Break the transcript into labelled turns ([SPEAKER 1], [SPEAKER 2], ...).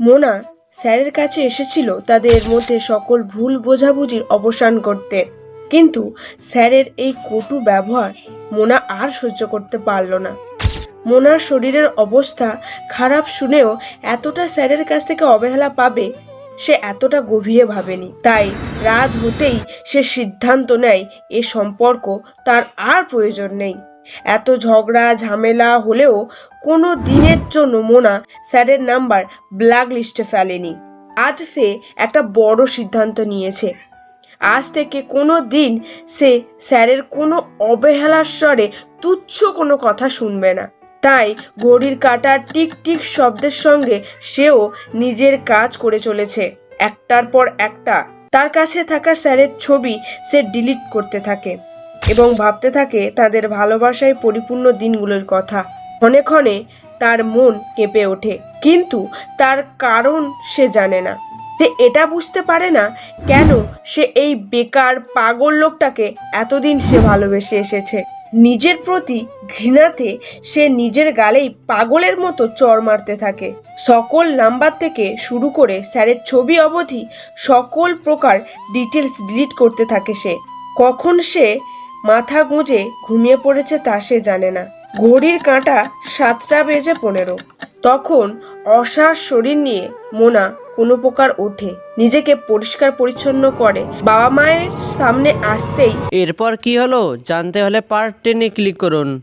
[SPEAKER 1] মোনা স্যারের কাছে এসেছিল তাদের মধ্যে সকল ভুল বোঝাবুঝির অবসান করতে কিন্তু স্যারের এই কটু ব্যবহার মোনা আর সহ্য করতে পারল না। মোনার শরীরের অবস্থা খারাপ শুনেও এতটা স্যারের কাছ থেকে অবহেলা পাবে সে এতটা গভীরে ভাবেনি। তাই রাত হতেই সে সিদ্ধান্ত নেয় এ সম্পর্ক তার আর প্রয়োজন নেই। এত ঝগড়া, ঝামেলা হলেও কোনো দিনের জন্য মোনা স্যারের নাম্বার ব্ল্যাক লিস্টে ফেলেনি। আজ সে একটা বড় সিদ্ধান্ত নিয়েছে। আজ থেকে কোনো দিন সে স্যারের কোনো অবহেলার স্বরে তুচ্ছ কোনো কথা শুনবে না। তাই ঘড়ির কাঁটার টিক টিক শব্দের সঙ্গে সেও নিজের কাজ করে চলেছে। একটার পর একটা তার কাছে থাকা স্যারের ছবি সে ডিলিট করতে থাকে। এবং ভাবতে থাকে তাদের ভালোবাসায় পরিপূর্ণ দিনগুলোর কথা। ক্ষণে ক্ষণে তার মন কেঁপে ওঠে, কিন্তু তার কারণ সে জানে না। সে এটা বুঝতে পারে না কেন সে এই বেকার পাগল লোকটাকে এতদিন সে ভালোবেসে এসেছে। নিজের প্রতি ঘৃণাতে সে নিজের গালেই পাগলের মতো চর মারতে থাকে। সকল নাম্বার থেকে শুরু করে স্যারের ছবি অবধি সকল প্রকার ডিটেলস ডিলিট করতে থাকে সে। কখন সে মাথা গুঁজে ঘুমিয়ে পড়েছে তা সে জানে না। ঘড়ির কাঁটা সাতটা বেজে পনেরো। তখন অসার শরীর নিয়ে মোনা কোনো প্রকার ওঠে। নিজেকে পরিষ্কার পরিচ্ছন্ন করে। বাবা মায়ের সামনে আসতেই
[SPEAKER 2] এরপর কি হলো? জানতে হলে পার্ট টেনে ক্লিক করুন।